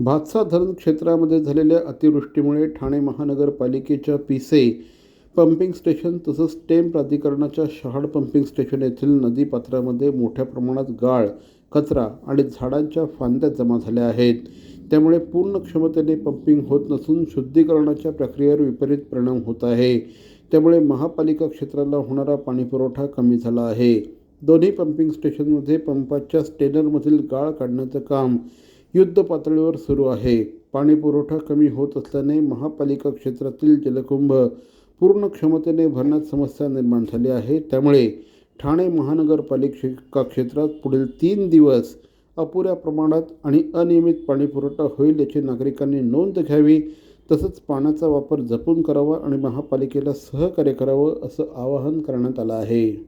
भातसा धरण क्षेत्रामध्ये झालेल्या अतिवृष्टीमुळे ठाणे महानगरपालिकेच्या पिसे पंपिंग स्टेशन तसंच टेम प्राधिकरणाच्या शहाड पंपिंग स्टेशन येथील नदीपात्रामध्ये मोठ्या प्रमाणात गाळ कचरा आणि झाडांच्या फांद्या जमा झाल्या आहेत. त्यामुळे पूर्ण क्षमतेने पंपिंग होत नसून शुद्धीकरणाच्या प्रक्रियेवर विपरीत परिणाम होत आहे. त्यामुळे महापालिका क्षेत्राला होणारा पाणीपुरवठा कमी झाला आहे. दोन्ही पंपिंग स्टेशनमध्ये पंपाच्या स्टेनरमधील गाळ काढण्याचं काम युद्ध पातळीवर सुरू आहे. पाणी पुरवठा कमी होत असल्याने महापालिका क्षेत्रातील जलकुंभ पूर्ण क्षमतेने भरण्यात समस्या निर्माण झाली आहे. त्यामुळे ठाणे महानगरपालिका क्षेत्रात पुढील तीन दिवस अपुऱ्या प्रमाणात आणि अनियमित पाणी पुरवठा होईल याची नागरिकांनी नोंद घ्यावी तसंच पाण्याचा वापर जपून करावा आणि महापालिकेला सहकार्य करावं असं आवाहन करण्यात आलं आहे.